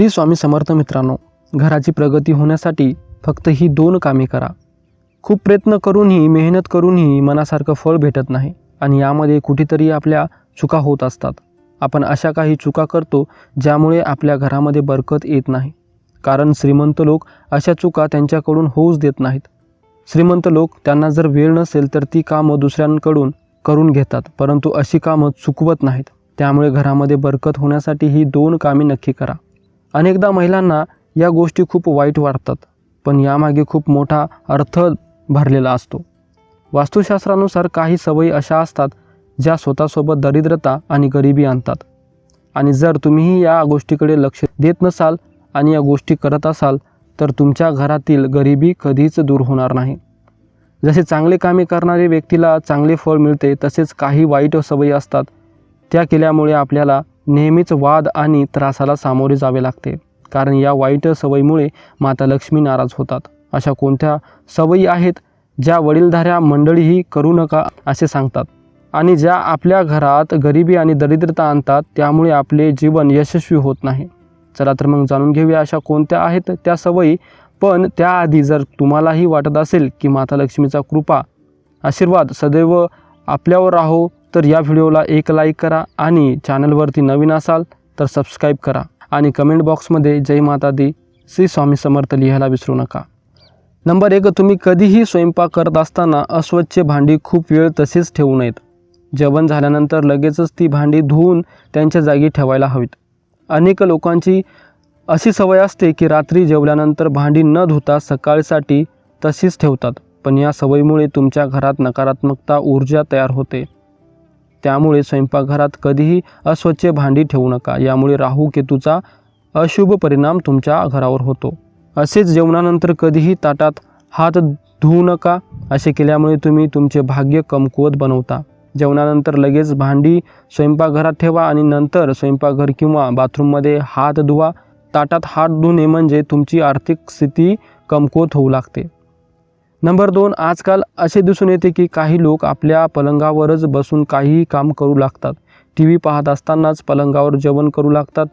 श्री स्वामी समर्थ मित्रांनो घराची प्रगती होण्यासाठी फक्त ही दोन कामे करा. खूप प्रयत्न करूनही मेहनत करूनही मनासारखं फळ भेटत नाही आणि यामध्ये कुठेतरी आपल्या चुका होत असतात. आपण अशा काही चुका करतो ज्यामुळे आपल्या घरामध्ये बरकत येत नाही. कारण श्रीमंत लोक अशा चुका त्यांच्याकडून होऊच देत नाहीत. श्रीमंत लोक त्यांना जर वेळ नसेल तर ती कामं दुसऱ्यांकडून करून घेतात परंतु अशी कामं चुकवत नाहीत. त्यामुळे घरामध्ये बरकत होण्यासाठी ही दोन कामे नक्की करा. अनेकदा महिलांना या गोष्टी खूप वाईट वाटतात पण यामागे खूप मोठा अर्थ भरलेला असतो. वास्तुशास्त्रानुसार काही सवयी अशा असतात ज्या स्वतःसोबत दरिद्रता आणि गरिबी आणतात. आणि जर तुम्हीही या गोष्टीकडे लक्ष देत नसाल आणि या गोष्टी करत असाल तर तुमच्या घरातील गरिबी कधीच दूर होणार नाही. जसे चांगले कामे करणारे व्यक्तीला चांगले फळ मिळते तसेच काही वाईट सवयी असतात. त्या केल्यामुळे आपल्याला नेहमीच वाद आणि त्रासाला सामोरे जावे लागते कारण या वाईट सवयीमुळे माता लक्ष्मी नाराज होतात. अशा कोणत्या सवयी आहेत ज्या वडीलधाऱ्या मंडळीही करू नका असे सांगतात? आणि ज्या आपल्या घरात गरिबी आणि दरिद्रता आणतात त्यामुळे आपले जीवन यशस्वी होत नाही. चला तर मग जाणून घेऊया अशा कोणत्या आहेत त्या सवयी. पण त्याआधी जर तुम्हालाही वाटत असेल की माता लक्ष्मीचा कृपा आशीर्वाद सदैव आपल्यावर राहो तर या व्हिडिओला एक लाईक करा आणि चॅनलवरती नवीन असाल तर सबस्क्राईब करा आणि कमेंट बॉक्समध्ये जय माता दी श्री स्वामी समर्थ लिहायला विसरू नका. नंबर एक तुम्ही कधीही स्वयंपाक करत असताना अस्वच्छ भांडी खूप वेळ तशीच ठेवू नयेत. जेवण झाल्यानंतर लगेचच ती भांडी धुवून त्यांच्या जागी ठेवायला हवीत. अनेक लोकांची अशी सवय असते की रात्री जेवल्यानंतर भांडी न धुता सकाळसाठी तशीच ठेवतात पण या सवयीमुळे तुमच्या घरात नकारात्मकता ऊर्जा तयार होते. त्यामुळे स्वयंपाकघरात कधीही अस्वच्छ भांडी ठेवू नका. यामुळे राहू केतूचा अशुभ परिणाम तुमच्या घरावर होतो. असेच जेवणानंतर कधीही ताटात हात धुवू नका. असे केल्यामुळे तुम्ही तुमचे भाग्य कमकुवत बनवता. जेवणानंतर लगेच भांडी स्वयंपाकघरात ठेवा आणि नंतर स्वयंपाकघर किंवा बाथरूममध्ये हात धुवा. ताटात हात धुणे म्हणजे तुमची आर्थिक स्थिती कमकुवत होऊ लागते. नंबर दोन आजकाल असे दिसून येते की काही लोक आपल्या पलंगावरच बसून काहीही काम करू लागतात. टी व्ही पाहत असतानाच पलंगावर जेवण करू लागतात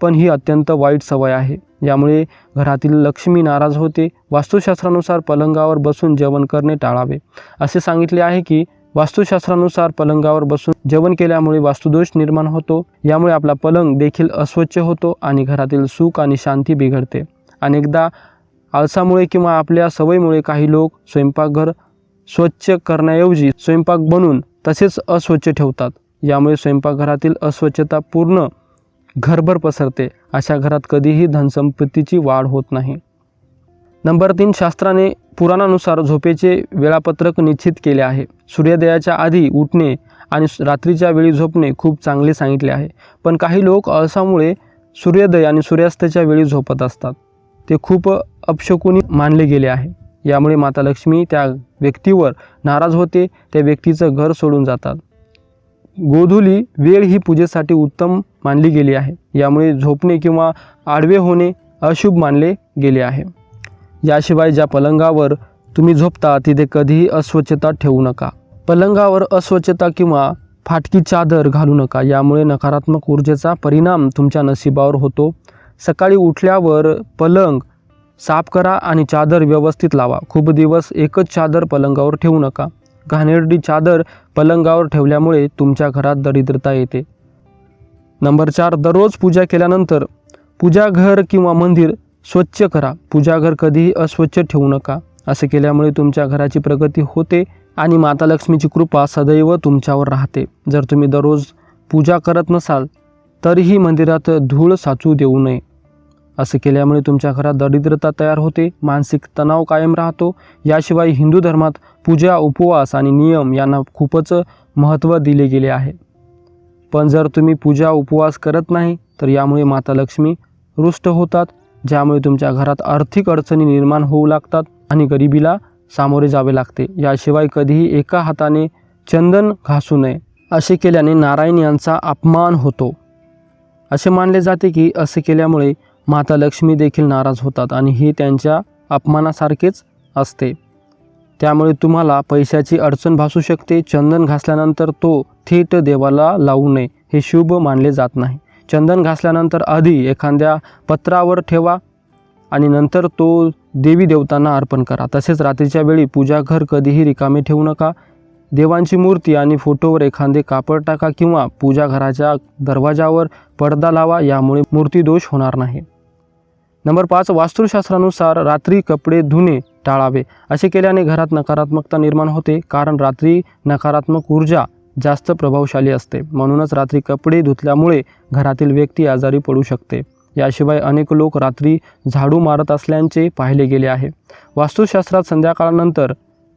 पण ही अत्यंत वाईट सवय आहे. यामुळे घरातील लक्ष्मी नाराज होते. वास्तुशास्त्रानुसार पलंगावर बसून जेवण करणे टाळावे. असे सांगितले आहे की वास्तुशास्त्रानुसार पलंगावर बसून जेवण केल्यामुळे वास्तुदोष निर्माण होतो. यामुळे आपला पलंग देखील अस्वच्छ होतो आणि घरातील सुख आणि शांती बिघडते. अनेकदा आळसामुळे किंवा आपल्या सवयीमुळे काही लोक स्वयंपाकघर स्वच्छ करण्याऐवजी स्वयंपाक बनून तसेच अस्वच्छ ठेवतात. यामुळे स्वयंपाकघरातील अस्वच्छता पूर्ण घरभर पसरते. अशा घरात कधीही धनसंपत्तीची वाढ होत नाही. नंबर तीन शास्त्राने पुराणानुसार झोपेचे वेळापत्रक निश्चित केले आहे. सूर्योदयाच्या आधी उठणे आणि रात्रीच्या वेळी झोपणे खूप चांगले सांगितले आहे. पण काही लोक आळसामुळे सूर्योदय आणि सूर्यास्ताच्या वेळी झोपत असतात. ते खूप अपशकुनी मानले गेले आहे. यामुळे माता लक्ष्मी त्या व्यक्तीवर नाराज होते त्या व्यक्तीचं घर सोडून जातात. गोधुली वेळ ही पूजेसाठी उत्तम मानली गेली आहे. यामुळे झोपणे किंवा आडवे होणे अशुभ मानले गेले आहे. याशिवाय ज्या पलंगावर तुम्ही झोपता तिथे कधीही अस्वच्छता ठेवू नका. पलंगावर अस्वच्छता किंवा फाटकी चादर घालू नका. यामुळे नकारात्मक ऊर्जेचा परिणाम तुमच्या नशिबावर होतो. सकाळी उठल्यावर पलंग साफ करा आणि चादर व्यवस्थित लावा. खूप दिवस एकच चादर पलंगावर ठेवू नका. घाणेरडी चादर पलंगावर ठेवल्यामुळे तुमच्या घरात दरिद्रता येते. नंबर चार दररोज पूजा केल्यानंतर पूजाघर किंवा मंदिर स्वच्छ करा. पूजाघर कधीही अस्वच्छ ठेवू नका. असे केल्यामुळे तुमच्या घराची प्रगती होते आणि माता लक्ष्मीची कृपा सदैव तुमच्यावर राहते. जर तुम्ही दररोज पूजा करत नसाल तरीही मंदिरात धूळ साचू देऊ नये. असं केल्यामुळे तुमच्या घरात दरिद्रता तयार होते मानसिक तणाव कायम राहतो. याशिवाय हिंदू धर्मात पूजा उपवास आणि नियम यांना खूपच महत्त्व दिले गेले आहे. पण जर तुम्ही पूजा उपवास करत नाही तर यामुळे माता लक्ष्मी रुष्ट होतात ज्यामुळे तुमच्या घरात आर्थिक अडचणी निर्माण होऊ लागतात आणि गरिबीला सामोरे जावे लागते. याशिवाय कधीही एका हाताने चंदन घासू नये असे केल्याने नारायण यांचा अपमान होतो. असे मानले जाते की असे केल्यामुळे माता लक्ष्मी देखील नाराज होतात आणि हे त्यांच्या अपमानासारखेच असते. त्यामुळे तुम्हाला पैशाची अडचण भासू शकते. चंदन घासल्यानंतर तो थेट देवाला लावू नये हे शुभ मानले जात नाही. चंदन घासल्यानंतर आधी एखाद्या पत्रावर ठेवा आणि नंतर तो देवी देवतांना अर्पण करा. तसेच रात्रीच्या वेळी पूजाघर कधीही रिकामे ठेवू नका. देवांची मूर्ती आणि फोटोवर एखादे कापड टाका किंवा पूजाघराच्या दरवाजावर पडदा लावा यामुळे मूर्ती दोष होणार नाही. नंबर पाच वास्तुशास्त्रानुसार रात्री कपडे धुणे टाळावे. असे केल्याने घरात नकारात्मकता निर्माण होते कारण रात्री नकारात्मक ऊर्जा जास्त प्रभावशाली असते. म्हणूनच रात्री कपडे धुतल्यामुळे घरातील व्यक्ती आजारी पडू शकते. याशिवाय अनेक लोक रात्री झाडू मारत असल्याचे पाहिले गेले आहे. वास्तुशास्त्रात संध्याकाळनंतर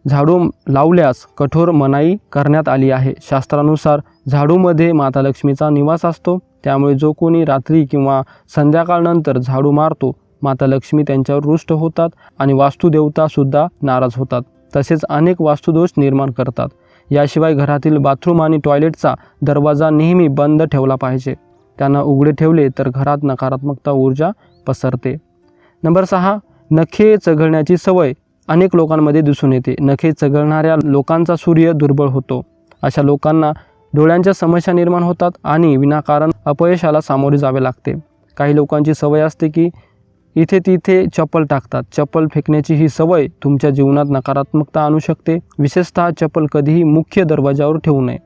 झाडू लावल्यास कठोर मनाई करण्यात आली आहे. शास्त्रानुसार झाडूमध्ये माता लक्ष्मीचा निवास असतो. त्यामुळे जो कोणी रात्री किंवा संध्याकाळनंतर झाडू मारतो माता लक्ष्मी त्यांच्यावर रुष्ट होतात आणि वास्तुदेवतासुद्धा नाराज होतात. तसेच अनेक वास्तुदोष निर्माण करतात. याशिवाय घरातील बाथरूम आणि टॉयलेटचा दरवाजा नेहमी बंद ठेवला पाहिजे. त्यांना उघडे ठेवले तर घरात नकारात्मकता ऊर्जा पसरते. नंबर सहा नखे चघळण्याची सवय. अनेक लोकांमध्ये दिसून येते. नखे चघळणाऱ्या लोकांचा सूर्य दुर्बळ होतो. अशा लोकांना डोळ्यांच्या समस्या निर्माण होतात आणि विनाकारण अपयशाला सामोरे जावे लागते. काही लोकांची सवय असते की इथे तिथे चप्पल टाकतात. चप्पल फेकण्याची ही सवय तुमच्या जीवनात नकारात्मकता आणू शकते. विशेषतः चप्पल कधीही मुख्य दरवाजावर ठेवू नये.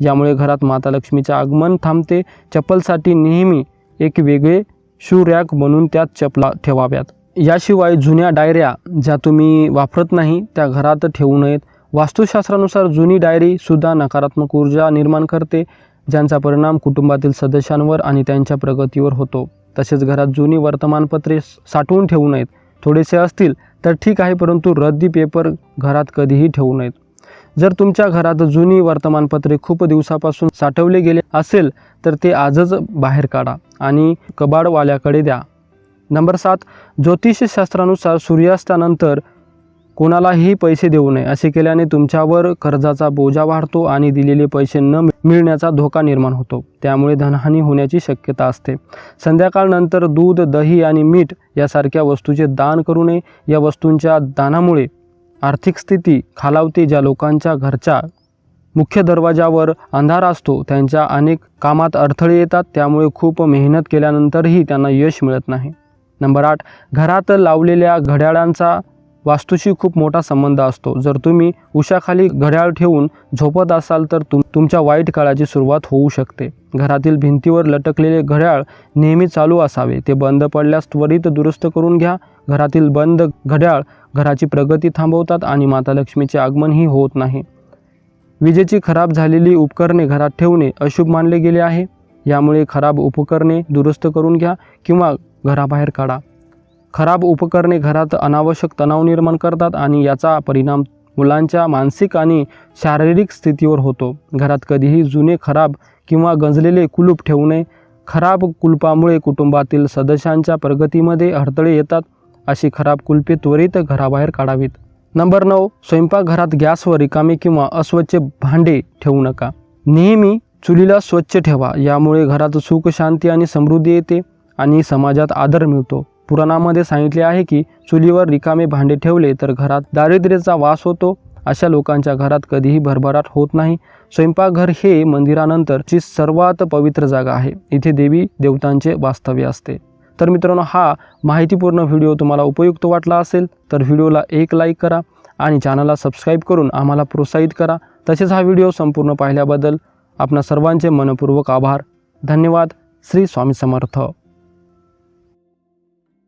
यामुळे घरात माता लक्ष्मीचे आगमन थांबते. चप्पलसाठी नेहमी एक वेगळे शू रॅक बनून त्यात चपला ठेवाव्यात. याशिवाय जुन्या डायऱ्या ज्या तुम्ही वापरत नाही त्या घरात ठेवू नयेत. वास्तुशास्त्रानुसार जुनी डायरीसुद्धा नकारात्मक ऊर्जा निर्माण करते ज्यांचा परिणाम कुटुंबातील सदस्यांवर आणि त्यांच्या प्रगतीवर होतो. तसेच घरात जुनी वर्तमानपत्रे साठवून ठेवू नयेत. थोडेसे असतील तर ठीक आहे परंतु रद्दी पेपर घरात कधीही ठेवू नयेत. जर तुमच्या घरात जुनी वर्तमानपत्रे खूप दिवसापासून साठवले गेले असेल तर ते आजच बाहेर काढा आणि कबाडवाल्याकडे द्या. नंबर सात ज्योतिषशास्त्रानुसार सूर्यास्तानंतर कोणालाही पैसे देऊ नये असे केल्याने तुमच्यावर कर्जाचा बोजा वाढतो आणि दिलेले पैसे न मिळण्याचा धोका निर्माण होतो. त्यामुळे धनहानी होण्याची शक्यता असते. संध्याकाळनंतर दूध दही आणि मीठ यासारख्या वस्तूचे दान करू नये. या वस्तूंच्या दानामुळे आर्थिक स्थिती खालावते. ज्या लोकांच्या घरच्या मुख्य दरवाजावर अंधार असतो त्यांच्या अनेक कामात अडथळे येतात. त्यामुळे खूप मेहनत केल्यानंतरही त्यांना यश मिळत नाही. नंबर आठ घरात लावलेल्या घड्याळांचा वास्तूशी खूप मोठा संबंध असतो. जर तुम्ही उशाखाली घड्याळ ठेवून झोपत असाल तर तुम तुमच्या वाईट काळाची सुरुवात होऊ शकते. घरातील भिंतीवर लटकलेले घड्याळ नेहमी चालू असावे. ते बंद पडल्यास त्वरित दुरुस्त करून घ्या. घरातील बंद घड्याळ घराची प्रगती थांबवतात आणि माता लक्ष्मीचे आगमनही होत नाही. विजेची खराब झालेली उपकरणे घरात ठेवणे अशुभ मानले गेले आहे. यामुळे खराब उपकरणे दुरुस्त करून घ्या किंवा घराबाहेर काढा. खराब उपकरणे घरात अनावश्यक तणाव निर्माण करतात आणि याचा परिणाम मुलांच्या मानसिक आणि शारीरिक स्थितीवर होतो. घरात कधीही जुने खराब किंवा गंजलेले कुलूप ठेवू नये. खराब कुलपामुळे कुटुंबातील सदस्यांच्या प्रगतीमध्ये अडथळे येतात. अशी खराब कुलपे त्वरित घराबाहेर काढावीत. नंबर नऊ स्वयंपाकघरात गॅसवर रिकामे किंवा अस्वच्छ भांडे ठेवू नका. नेहमी चुलीला स्वच्छ ठेवा. यामुळे घरात सुख शांती आणि समृद्धी येते. आणि समाजात आदर मिळतो. पुराणामध्ये सांगितले आहे की चुलीवर रिकामे भांडे ठेवले तर घरात दारिद्र्याचा वास होतो. अशा लोकांच्या घरात कधीही भरभराट होत नाही. स्वयंपाकघर हे मंदिरानंतरची सर्वात पवित्र जागा आहे. इथे देवी देवतांचे वास्तव्य असते. तर मित्रांनो हा माहितीपूर्ण व्हिडिओ तुम्हाला उपयुक्त वाटला असेल तर व्हिडिओला एक लाईक करा आणि चॅनलला सबस्क्राईब करून आम्हाला प्रोत्साहित करा. तसेच हा व्हिडिओ संपूर्ण पाहिल्याबद्दल आपणा सर्वांचे मनपूर्वक आभार. धन्यवाद. श्री स्वामी समर्थ.